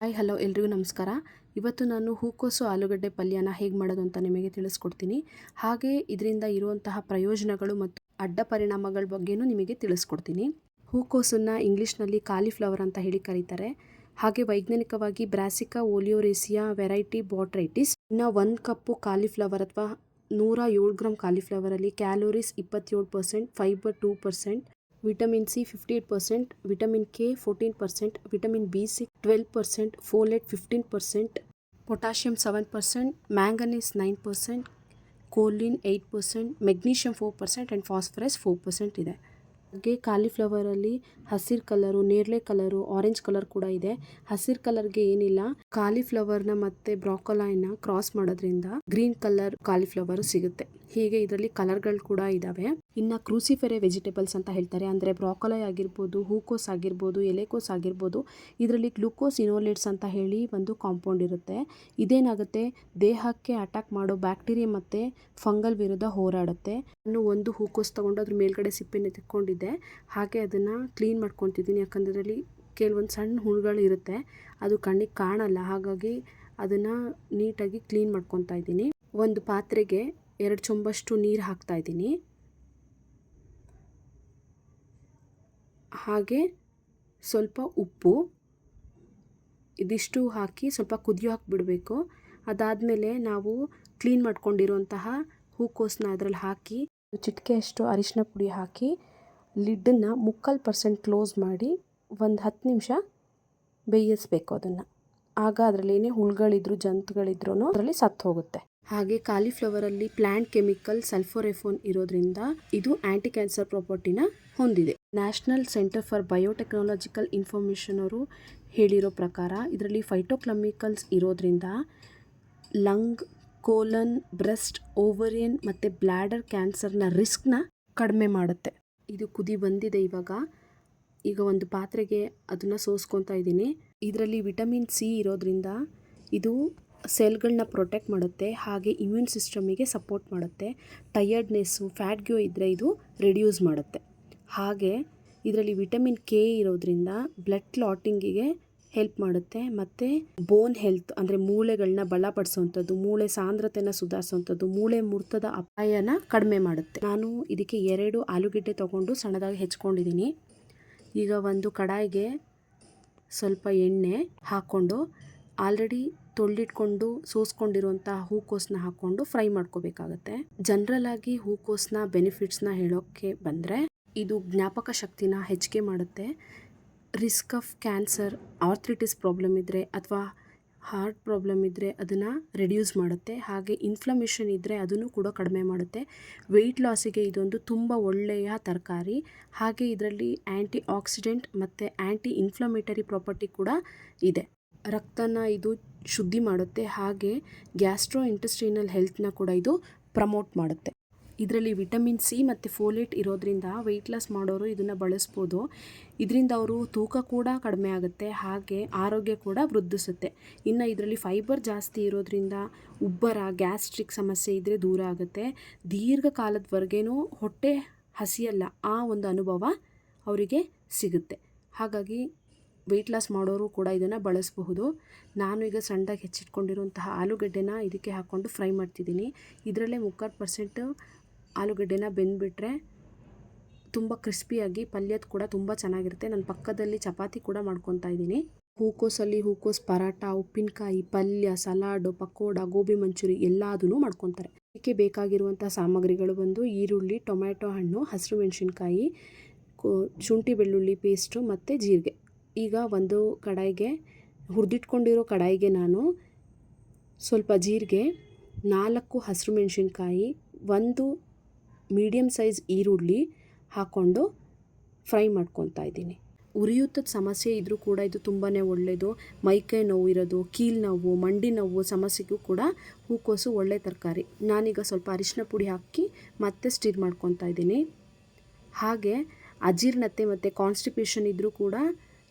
Hi, hello, ಎಲ್ರಿಗೂ ನಮಸ್ಕಾರ. ಇವತ್ತು ನಾನು ಹೂಕೋಸು ಆಲೂಗಡ್ಡೆ ಪಲ್ಯನ ಹೇಗೆ ಮಾಡೋದು ಅಂತ ನಿಮಗೆ ತಿಳಿಸ್ಕೊಡ್ತೀನಿ. ಹಾಗೆ ಇದರಿಂದ ಇರುವಂತಹ ಪ್ರಯೋಜನಗಳು ಮತ್ತು ಅಡ್ಡ ಪರಿಣಾಮಗಳ ಬಗ್ಗೆನೂ ನಿಮಗೆ ತಿಳಿಸ್ಕೊಡ್ತೀನಿ. ಹೂಕೋಸನ್ನು ಇಂಗ್ಲೀಷ್ನಲ್ಲಿ ಕಾಲಿಫ್ಲವರ್ ಅಂತ ಹೇಳಿ ಕರೀತಾರೆ. ಹಾಗೆ ವೈಜ್ಞಾನಿಕವಾಗಿ ಬ್ರಾಸಿಕಾ, ಓಲಿಯೋರೇಸಿಯಾ, ವೆರೈಟಿ ಬಾಟ್ರೈಟಿಸ್, ಇನ್ನು ಒಂದು ಕಪ್ಪು ಕಾಲಿಫ್ಲವರ್ ಅಥವಾ ನೂರ ಏಳು ಗ್ರಾಮ್ ಕಾಲಿಫ್ಲವರಲ್ಲಿ ಕ್ಯಾಲೋರೀಸ್ ಇಪ್ಪತ್ತೇಳು percent, fibre two percent vitamin C fifty eight percent vitamin K fourteen percent vitamin B six twelve percent folate fifteen percent potassium seven percent manganese nine percent choline eight percent magnesium four percent and phosphorus four percent ಇದೆ. ಹಾಗೆ ಕಾಲಿಫ್ಲವರಲ್ಲಿ ಹಸಿರು colour ನೇರಳೆ colour orange colour ಕೂಡ ಇದೆ. ಹಸಿರು ಕಲರ್ಗೆ ಏನಿಲ್ಲ. ಕಾಲಿಫ್ಲವರ್ನ ಮತ್ತೆ ಬ್ರಾಕೊಲೈನ ಕ್ರಾಸ್ ಮಾಡೋದ್ರಿಂದ ಗ್ರೀನ್ ಕಲರ್ ಕಾಲಿಫ್ಲವರ್ ಸಿಗುತ್ತೆ. ಹೀಗೆ ಇದರಲ್ಲಿ ಕಲರ್ಗಳು ಕೂಡ ಇದಾವೆ. ಇನ್ನ ಕ್ರೂಸಿಫೆರೆ ವೆಜಿಟೇಬಲ್ಸ್ ಅಂತ ಹೇಳ್ತಾರೆ. ಅಂದ್ರೆ ಬ್ರಾಕೊಲೈ ಆಗಿರ್ಬೋದು ಹೂಕೋಸ್ ಆಗಿರ್ಬೋದು ಎಲೆಕೋಸ್ ಆಗಿರ್ಬೋದು, ಇದರಲ್ಲಿ ಗ್ಲೂಕೋಸ್ ಇನೋಲೇಟ್ಸ್ ಅಂತ ಹೇಳಿ ಒಂದು ಕಾಂಪೌಂಡ್ ಇರುತ್ತೆ. ಇದೇನಾಗುತ್ತೆ? ದೇಹಕ್ಕೆ ಅಟ್ಯಾಕ್ ಮಾಡೋ ಬ್ಯಾಕ್ಟೀರಿಯಾ ಮತ್ತೆ ಫಂಗಲ್ ವಿರುದ್ಧ ಹೋರಾಡುತ್ತೆ. ನಾನು ಒಂದು ಹೂಕೋಸ್ ತಗೊಂಡು ಅದ್ರ ಮೇಲ್ಗಡೆ ಸಿಪ್ಪೆನ ತೆಕ್ಕೊಂಡಿದ್ದೆ ಹಾಗೆ ಅದನ್ನು ಕ್ಲೀನ್ ಮಾಡ್ಕೊತಿದ್ದೀನಿ ಯಾಕಂದರೆ ಅದರಲ್ಲಿ ಕೆಲವೊಂದು ಸಣ್ಣ ಹುಳುಗಳು ಇರುತ್ತೆ. ಅದು ಕಣ್ಣಿಗೆ ಕಾಣಲ್ಲ. ಹಾಗಾಗಿ ಅದನ್ನು ನೀಟಾಗಿ ಕ್ಲೀನ್ ಮಾಡ್ಕೊತಾ ಇದ್ದೀನಿ. ಒಂದು ಪಾತ್ರೆಗೆ ಎರಡು ಚೊಂಬಷ್ಟು ನೀರು ಹಾಕ್ತಾ ಇದ್ದೀನಿ. ಹಾಗೆ ಸ್ವಲ್ಪ ಉಪ್ಪು, ಇದಿಷ್ಟು ಹಾಕಿ ಸ್ವಲ್ಪ ಕುದಿಯೋ ಹಾಕಿಬಿಡಬೇಕು ಅದಾದಮೇಲೆ ನಾವು ಕ್ಲೀನ್ ಮಾಡ್ಕೊಂಡಿರುವಂತಹ ಹೂಕೋಸನ್ನ ಅದರಲ್ಲಿ ಹಾಕಿ, ಚಿಟಿಕೆಯಷ್ಟು ಅರಿಶಿನ ಪುಡಿ ಹಾಕಿ ಲಿಡ್ಡನ್ನು ಮುಕ್ಕಾಲು ಪರ್ಸೆಂಟ್ ಕ್ಲೋಸ್ ಮಾಡಿ ಒಂದು ಹತ್ತು ನಿಮಿಷ ಬೇಯಿಸ್ಬೇಕು ಅದನ್ನು. ಆಗ ಅದರಲ್ಲಿ ಏನೇ ಹುಳುಗಳಿದ್ರು, ಜಂತುಗಳಿದ್ರೂ ಅದರಲ್ಲಿ ಸತ್ತು ಹೋಗುತ್ತೆ. ಹಾಗೆ ಕಾಲಿಫ್ಲವರಲ್ಲಿ ಪ್ಲಾಂಟ್ ಕೆಮಿಕಲ್ ಸಲ್ಫೋರೆಫೋನ್ ಇರೋದ್ರಿಂದ ಇದು ಆಂಟಿ ಕ್ಯಾನ್ಸರ್ ಪ್ರಾಪರ್ಟಿನ ಹೊಂದಿದೆ. National Center for Biotechnological Information ಅವರು ಹೇಳಿರೋ ಪ್ರಕಾರ ಇದರಲ್ಲಿ ಫೈಟೋಕ್ಲಮಿಕಲ್ಸ್ ಇರೋದ್ರಿಂದ ಲಂಗ್ ಕೋಲನ್ ಬ್ರೆಸ್ಟ್ ಓವರಿಯನ್ ಮತ್ತು ಬ್ಲ್ಯಾಡರ್ ಕ್ಯಾನ್ಸರ್ನ ರಿಸ್ಕ್ನ ಕಡಿಮೆ ಮಾಡುತ್ತೆ. ಇದು ಕುದಿ ಬಂದಿದೆ ಇವಾಗ. ಈಗ ಒಂದು ಪಾತ್ರೆಗೆ ಅದನ್ನು ಸೋಸ್ಕೊತಾ ಇದ್ದೀನಿ. ಇದರಲ್ಲಿ ವಿಟಮಿನ್ ಸಿ ಇರೋದ್ರಿಂದ ಇದು ಸೆಲ್ಗಳನ್ನ ಪ್ರೊಟೆಕ್ಟ್ ಮಾಡುತ್ತೆ, ಹಾಗೆ ಇಮ್ಯೂನ್ ಸಿಸ್ಟಮಿಗೆ ಸಪೋರ್ಟ್ ಮಾಡುತ್ತೆ. ಟಯರ್ಡ್ನೆಸ್ಸು, ಫ್ಯಾಟ್ ಗ್ಯೋ ಇದ್ದರೆ ಇದು ರೆಡ್ಯೂಸ್ ಮಾಡುತ್ತೆ. ಹಾಗೆ ಇದರಲ್ಲಿ ವಿಟಮಿನ್ ಕೆ ಇರೋದ್ರಿಂದ ಬ್ಲಡ್ ಕ್ಲಾಟಿಂಗಿಗೆ ಹೆಲ್ಪ್ ಮಾಡುತ್ತೆ. ಮತ್ತು ಬೋನ್ ಹೆಲ್ತ್ ಅಂದರೆ ಮೂಳೆಗಳನ್ನ ಬಲಪಡಿಸುವಂಥದ್ದು ಮೂಳೆ ಸಾಂದ್ರತೆನ ಸುಧಾರಿಸುವಂಥದ್ದು ಮೂಳೆ ಮುರ್ತದ ಅಪಾಯನ ಕಡಿಮೆ ಮಾಡುತ್ತೆ. ನಾನು ಇದಕ್ಕೆ ಎರಡು ಆಲೂಗೆಡ್ಡೆ ತಗೊಂಡು ಸಣ್ಣದಾಗಿ ಹೆಚ್ಕೊಂಡಿದ್ದೀನಿ. ಈಗ ಒಂದು ಕಡಾಯಿಗೆ ಸ್ವಲ್ಪ ಎಣ್ಣೆ ಹಾಕ್ಕೊಂಡು ಆಲ್ರೆಡಿ ತೊಳ್ಳಿಟ್ಕೊಂಡು ಸೋಸ್ಕೊಂಡಿರುವಂಥ ಹೂಕೋಸನ್ನ ಹಾಕ್ಕೊಂಡು ಫ್ರೈ ಮಾಡ್ಕೋಬೇಕಾಗತ್ತೆ. ಜನರಲ್ ಆಗಿ ಹೂಕೋಸನ್ನ ಬೆನಿಫಿಟ್ಸ್ನ ಹೇಳೋಕ್ಕೆ ಬಂದರೆ, ಇದು ಜ್ಞಾಪಕ ಶಕ್ತಿನ ಹೆಚ್ಚಿಗೆ ಮಾಡುತ್ತೆ. Risk of cancer arthritis problem ಇದ್ದರೆ ಅಥವಾ ಹಾರ್ಟ್ ಪ್ರಾಬ್ಲಮ್ ಇದ್ದರೆ ಅದನ್ನು ರೆಡ್ಯೂಸ್ ಮಾಡುತ್ತೆ. ಹಾಗೆ ಇನ್ಫ್ಲಮೇಷನ್ ಇದ್ದರೆ ಅದನ್ನು ಕೂಡ ಕಡಿಮೆ ಮಾಡುತ್ತೆ. ವೆಯ್ಟ್ ಲಾಸಿಗೆ ಇದೊಂದು ತುಂಬ ಒಳ್ಳೆಯ ತರಕಾರಿ. ಹಾಗೆ ಇದರಲ್ಲಿ ಆ್ಯಂಟಿ ಆಕ್ಸಿಡೆಂಟ್ ಮತ್ತು ಆ್ಯಂಟಿ ಇನ್ಫ್ಲಮೇಟರಿ ಪ್ರಾಪರ್ಟಿ ಕೂಡ ಇದೆ. ರಕ್ತನ ಇದು ಶುದ್ಧಿ ಮಾಡುತ್ತೆ. ಹಾಗೆ ಗ್ಯಾಸ್ಟ್ರೋ ಇಂಟೆಸ್ಟೈನಲ್ ಹೆಲ್ತ್ನ ಕೂಡ ಇದು ಪ್ರಮೋಟ್ ಮಾಡುತ್ತೆ. ಇದರಲ್ಲಿ ವಿಟಮಿನ್ ಸಿ ಮತ್ತು ಫೋಲೇಟ್ ಇರೋದ್ರಿಂದ ವೆಯ್ಟ್ ಲಾಸ್ ಮಾಡೋರು ಇದನ್ನು ಬಳಸ್ಬೋದು. ಇದರಿಂದ ಅವರು ತೂಕ ಕೂಡ ಕಡಿಮೆ ಆಗುತ್ತೆ, ಹಾಗೆ ಆರೋಗ್ಯ ಕೂಡ ವೃದ್ಧಿಸುತ್ತೆ. ಇನ್ನು ಇದರಲ್ಲಿ ಫೈಬರ್ ಜಾಸ್ತಿ ಇರೋದ್ರಿಂದ ಉಬ್ಬರ ಗ್ಯಾಸ್ಟ್ರಿಕ್ ಸಮಸ್ಯೆ ಇದ್ದರೆ ದೂರ ಆಗುತ್ತೆ. ದೀರ್ಘಕಾಲದವರೆಗೇನೂ ಹೊಟ್ಟೆ ಹಸಿಯಲ್ಲ, ಆ ಒಂದು ಅನುಭವ ಅವರಿಗೆ ಸಿಗುತ್ತೆ. ಹಾಗಾಗಿ ವೆಯ್ಟ್ ಲಾಸ್ ಮಾಡೋರು ಕೂಡ ಇದನ್ನು ಬಳಸಬಹುದು. ನಾನು ಈಗ ಸಣ್ಣದಾಗಿ ಹೆಚ್ಚಿಟ್ಕೊಂಡಿರುವಂತಹ ಆಲೂಗಡ್ಡೆನ ಇದಕ್ಕೆ ಹಾಕ್ಕೊಂಡು ಫ್ರೈ ಮಾಡ್ತಿದ್ದೀನಿ. ಇದರಲ್ಲೇ ಮುಕ್ಕಾಲು ಪರ್ಸೆಂಟು ಆಲೂಗಡ್ಡೆನ ಬೆಂದುಬಿಟ್ರೆ ತುಂಬ ಕ್ರಿಸ್ಪಿಯಾಗಿ ಪಲ್ಯದ ಕೂಡ ತುಂಬ ಚೆನ್ನಾಗಿರುತ್ತೆ. ನಾನು ಪಕ್ಕದಲ್ಲಿ ಚಪಾತಿ ಕೂಡ ಮಾಡ್ಕೊತಾ ಇದ್ದೀನಿ. ಹೂಕೋಸಲ್ಲಿ ಹೂಕೋಸ್ ಪರಾಟ ಉಪ್ಪಿನಕಾಯಿ, ಪಲ್ಯ, ಸಲಾಡು, ಪಕೋಡ, ಗೋಬಿ ಮಂಚೂರಿ ಎಲ್ಲದೂ ಮಾಡ್ಕೊತಾರೆ. ಇದಕ್ಕೆ ಬೇಕಾಗಿರುವಂಥ ಸಾಮಗ್ರಿಗಳು ಬಂದು ಈರುಳ್ಳಿ, ಟೊಮ್ಯಾಟೊ ಹಣ್ಣು, ಹಸಿರು ಮೆಣಸಿನ್ಕಾಯಿ ಶುಂಠಿ ಬೆಳ್ಳುಳ್ಳಿ ಪೇಸ್ಟು ಮತ್ತು ಜೀರಿಗೆ. ಈಗ ಒಂದು ಕಡಾಯಿಗೆ, ಹುರಿದಿಟ್ಕೊಂಡಿರೋ ಕಡಾಯಿಗೆ ನಾನು ಸ್ವಲ್ಪ ಜೀರಿಗೆ, ನಾಲ್ಕು ಹಸಿರು ಮೆಣಸಿನ್ಕಾಯಿ, ಒಂದು ಮೀಡಿಯಮ್ ಸೈಜ್ ಈರುಳ್ಳಿ ಹಾಕ್ಕೊಂಡು ಫ್ರೈ ಮಾಡ್ಕೊತಾ ಇದ್ದೀನಿ. ಉರಿಯೂತದ ಸಮಸ್ಯೆ ಇದ್ದರೂ ಕೂಡ ಇದು ತುಂಬಾ ಒಳ್ಳೆಯದು ಮೈಕೈ ನೋವು ಇರೋದು, ಕೀಲ್ ನೋವು, ಮಂಡಿ ನೋವು ಸಮಸ್ಯೆಗೂ ಕೂಡ ಹೂಕೋಸು ಒಳ್ಳೆ ತರಕಾರಿ. ನಾನೀಗ ಸ್ವಲ್ಪ ಅರಿಶಿನ ಪುಡಿ ಹಾಕಿ ಮತ್ತೆ ಸ್ಟಿರ್ ಮಾಡ್ಕೊತಾ ಇದ್ದೀನಿ. ಹಾಗೆ ಅಜೀರ್ಣತೆ ಮತ್ತು ಕಾನ್ಸ್ಟಿಪೇಷನ್ ಇದ್ದರೂ ಕೂಡ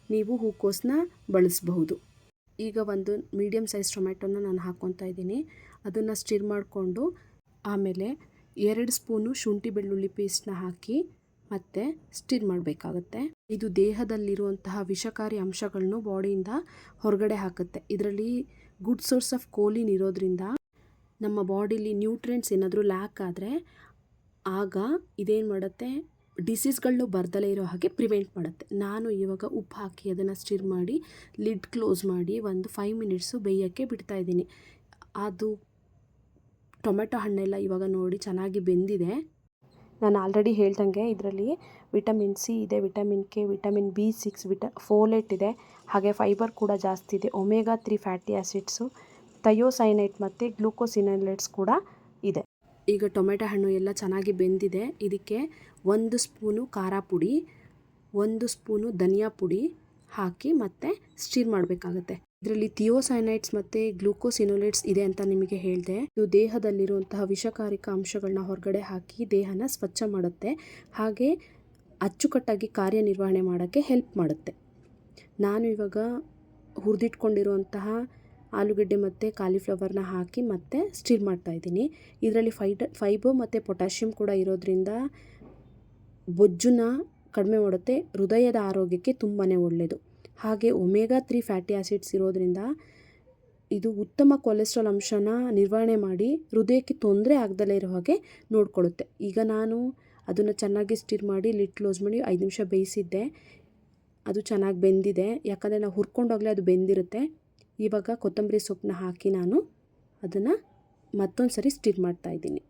ನೀವು ಹೂಕೋಸನ್ನ ಬಳಸಬಹುದು. ಈಗ ಒಂದು ಮೀಡಿಯಮ್ ಸೈಜ್ ಟೊಮೆಟೊನ ನಾನು ಹಾಕ್ಕೊತಾ ಇದ್ದೀನಿ. ಅದನ್ನು ಸ್ಟಿರ್ ಮಾಡಿಕೊಂಡು ಆಮೇಲೆ ಎರಡು ಸ್ಪೂನು ಶುಂಠಿ ಬೆಳ್ಳುಳ್ಳಿ ಪೇಸ್ಟ್ನ ಹಾಕಿ ಮತ್ತೆ ಸ್ಟಿರ್ ಮಾಡಬೇಕಾಗತ್ತೆ. ಇದು ದೇಹದಲ್ಲಿರುವಂತಹ ವಿಷಕಾರಿ ಅಂಶಗಳನ್ನು ಬಾಡಿಯಿಂದ ಹೊರಗಡೆ ಹಾಕುತ್ತೆ. ಇದರಲ್ಲಿ ಗುಡ್ ಸೋರ್ಸ್ ಆಫ್ ಕೋಲಿನ್ ಇರೋದ್ರಿಂದ ನಮ್ಮ ಬಾಡಿಲಿ ನ್ಯೂಟ್ರಿಯೆಂಟ್ಸ್ ಏನಾದರೂ ಲ್ಯಾಕ್ ಆದರೆ ಆಗ ಇದೇನು ಮಾಡುತ್ತೆ? ಡಿಸೀಸ್ಗಳನ್ನು ಬರ್ದಲೇ ಇರೋ ಹಾಗೆ ಪ್ರಿವೆಂಟ್ ಮಾಡುತ್ತೆ. ನಾನು ಇವಾಗ ಉಪ್ಪು ಹಾಕಿ ಅದನ್ನು ಸ್ಟಿರ್ ಮಾಡಿ ಲಿಡ್ ಕ್ಲೋಸ್ ಮಾಡಿ ಒಂದು ಫೈವ್ ಮಿನಿಟ್ಸು ಬೇಯೋಕ್ಕೆ ಬಿಡ್ತಾ ಇದ್ದೀನಿ. ಅದು ಟೊಮೆಟೊ ಹಣ್ಣೆಲ್ಲ ಇವಾಗ ನೋಡಿ ಚೆನ್ನಾಗಿ ಬೆಂದಿದೆ. ನಾನು ಆಲ್ರೆಡಿ ಹೇಳ್ದಂಗೆ ಇದರಲ್ಲಿ ವಿಟಮಿನ್ ಸಿ ಇದೆ, vitamin K, vitamin B six, ವಿಟ, folate ಇದೆ. ಹಾಗೆ ಫೈಬರ್ ಕೂಡ ಜಾಸ್ತಿ ಇದೆ. Omega three fatty acids thiocyanate ಮತ್ತು ಗ್ಲೂಕೋಸಿನೈಲೇಟ್ಸ್ ಕೂಡ ಇದೆ. ಈಗ ಟೊಮೆಟೊ ಹಣ್ಣು ಎಲ್ಲ ಚೆನ್ನಾಗಿ ಬೆಂದಿದೆ. ಇದಕ್ಕೆ ಒಂದು ಸ್ಪೂನು ಖಾರ ಪುಡಿ, ಒಂದು ಸ್ಪೂನು ಧನಿಯಾ ಪುಡಿ ಹಾಕಿ ಮತ್ತೆ ಸ್ಟೀರ್ ಮಾಡಬೇಕಾಗತ್ತೆ. ಇದರಲ್ಲಿ ಥಿಯೋಸೈನೈಟ್ಸ್ ಮತ್ತು ಗ್ಲೂಕೋಸಿನೋಲೇಟ್ಸ್ ಇದೆ ಅಂತ ನಿಮಗೆ ಹೇಳಿದೆ. ಇದು ದೇಹದಲ್ಲಿರುವಂತಹ ವಿಷಕಾರಿಕ ಅಂಶಗಳನ್ನ ಹೊರಗಡೆ ಹಾಕಿ ದೇಹನ ಸ್ವಚ್ಛ ಮಾಡುತ್ತೆ. ಹಾಗೆ ಅಚ್ಚುಕಟ್ಟಾಗಿ ಕಾರ್ಯನಿರ್ವಹಣೆ ಮಾಡೋಕ್ಕೆ ಹೆಲ್ಪ್ ಮಾಡುತ್ತೆ. ನಾನು ಇವಾಗ ಹುರಿದಿಟ್ಕೊಂಡಿರುವಂತಹ ಆಲೂಗಡ್ಡೆ ಮತ್ತು ಕಾಲಿಫ್ಲವರ್ನ ಹಾಕಿ ಮತ್ತೆ ಸ್ಟೀರ್ ಮಾಡ್ತಾ ಇದ್ದೀನಿ. ಇದರಲ್ಲಿ ಫೈಡ, ಫೈಬರ್ ಮತ್ತು ಪೊಟ್ಯಾಷಿಯಂ ಕೂಡ ಇರೋದ್ರಿಂದ ಬೊಜ್ಜನ್ನ ಕಡಿಮೆ ಮಾಡುತ್ತೆ. ಹೃದಯದ ಆರೋಗ್ಯಕ್ಕೆ ತುಂಬಾ ಒಳ್ಳೆಯದು ಹಾಗೆ ಒಮೆಗಾ ತ್ರೀ ಫ್ಯಾಟಿ ಆ್ಯಸಿಡ್ಸ್ ಇರೋದ್ರಿಂದ ಇದು ಉತ್ತಮ ಕೊಲೆಸ್ಟ್ರಾಲ್ ಅಂಶನ ನಿರ್ವಹಣೆ ಮಾಡಿ ಹೃದಯಕ್ಕೆ ತೊಂದರೆ ಆಗದಲ್ಲೇ ಇರೋ ಹಾಗೆ ನೋಡಿಕೊಳ್ಳುತ್ತೆ. ಈಗ ನಾನು ಅದನ್ನು ಚೆನ್ನಾಗಿ ಸ್ಟಿರ್ ಮಾಡಿ ಲಿಡ್ ಕ್ಲೋಸ್ ಮಾಡಿ ಐದು ನಿಮಿಷ ಬೇಯಿಸಿದ್ದೆ. ಅದು ಚೆನ್ನಾಗಿ ಬೆಂದಿದೆ. ಯಾಕಂದರೆ ನಾವು ಹುರ್ಕೊಂಡೋಗಲೇ ಅದು ಬೆಂದಿರುತ್ತೆ. ಇವಾಗ ಕೊತ್ತಂಬರಿ ಸೊಪ್ಪನ್ನ ಹಾಕಿ ನಾನು ಅದನ್ನು ಮತ್ತೊಂದು ಸರಿ ಸ್ಟಿರ್ ಮಾಡ್ತಾ ಇದ್ದೀನಿ.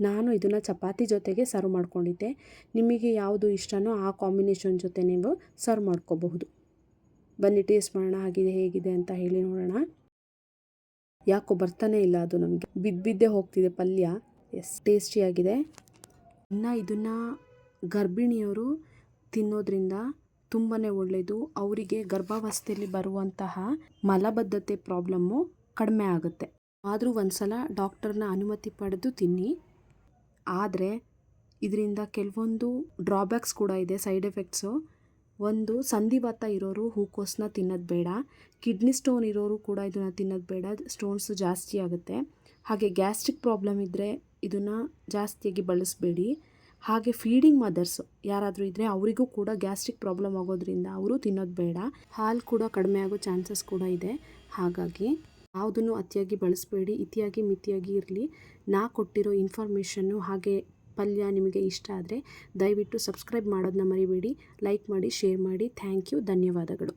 ನಾನು ಇದನ್ನು ಚಪಾತಿ ಜೊತೆಗೆ ಸರ್ವ್ ಮಾಡ್ಕೊಂಡಿದ್ದೆ. ನಿಮಗೆ ಯಾವುದು ಇಷ್ಟನೋ ಆ ಕಾಂಬಿನೇಷನ್ ಜೊತೆ ನೀವು ಸರ್ವ್ ಮಾಡ್ಕೋಬಹುದು. ಬನ್ನಿ ಟೇಸ್ಟ್ ಮಾಡೋಣ, ಆಗಿದೆ, ಹೇಗಿದೆ ಅಂತ ಹೇಳಿ ನೋಡೋಣ. ಯಾಕೋ ಬರ್ತಾನೆ ಇಲ್ಲ ಅದು ನಮಗೆ. ಬಿದ್ದು ಬಿದ್ದೇ ಹೋಗ್ತಿದೆ ಪಲ್ಯ. ಎಸ್ ಟೇಸ್ಟಿಯಾಗಿದೆ ಇನ್ನು ಇದನ್ನು ಗರ್ಭಿಣಿಯವರು ತಿನ್ನೋದ್ರಿಂದ ತುಂಬಾ ಒಳ್ಳೆಯದು ಅವರಿಗೆ ಗರ್ಭಾವಸ್ಥೆಯಲ್ಲಿ ಬರುವಂತಹ ಮಲಬದ್ಧತೆ ಪ್ರಾಬ್ಲಮ್ಮು ಕಡಿಮೆ ಆಗುತ್ತೆ. ಆದರೂ ಒಂದು ಸಲ ಡಾಕ್ಟರ್ನ ಅನುಮತಿ ಪಡೆದು ತಿನ್ನಿ. ಆದರೆ ಇದರಿಂದ ಕೆಲವೊಂದು ಡ್ರಾಬ್ಯಾಕ್ಸ್ ಕೂಡ ಇದೆ ಸೈಡ್ ಎಫೆಕ್ಟ್ಸು ಒಂದು ಸಂಧಿವಾತ ಇರೋರು ಹೂಕೋಸನ್ನ ತಿನ್ನೋದು ಬೇಡ. ಕಿಡ್ನಿ ಸ್ಟೋನ್ ಇರೋರು ಕೂಡ ಇದನ್ನು ತಿನ್ನೋದು ಬೇಡ. ಸ್ಟೋನ್ಸು ಜಾಸ್ತಿ ಆಗುತ್ತೆ. ಹಾಗೆ ಗ್ಯಾಸ್ಟ್ರಿಕ್ ಪ್ರಾಬ್ಲಮ್ ಇದ್ದರೆ ಇದನ್ನು ಜಾಸ್ತಿಯಾಗಿ ಬಳಸಬೇಡಿ. ಹಾಗೆ ಫೀಡಿಂಗ್ ಮದರ್ಸ್ ಯಾರಾದರೂ ಇದ್ದರೆ ಅವರಿಗೂ ಕೂಡ ಗ್ಯಾಸ್ಟ್ರಿಕ್ ಪ್ರಾಬ್ಲಮ್ ಆಗೋದ್ರಿಂದ ಅವರು ತಿನ್ನೋದು ಬೇಡ. ಹಾಲು ಕೂಡ ಕಡಿಮೆ ಆಗೋ ಚಾನ್ಸಸ್ ಕೂಡ ಇದೆ. ಹಾಗಾಗಿ ಯಾವುದನ್ನು ಅತಿಯಾಗಿ ಬಳಸಬೇಡಿ, ಇತಿಯಾಗಿ ಮಿತಿಯಾಗಿ ಇರಲಿ. ನಾ ಕೊಟ್ಟಿರೋ ಇನ್ಫಾರ್ಮೇಷನ್ನು ಹಾಗೆ ಪಲ್ಯ ನಿಮಗೆ ಇಷ್ಟ ಆದರೆ ದಯವಿಟ್ಟು ಸಬ್ಸ್ಕ್ರೈಬ್ ಮಾಡೋದನ್ನ ಮರಿಬೇಡಿ, ಲೈಕ್ ಮಾಡಿ, ಶೇರ್ ಮಾಡಿ. ಥ್ಯಾಂಕ್ ಯು, ಧನ್ಯವಾದಗಳು.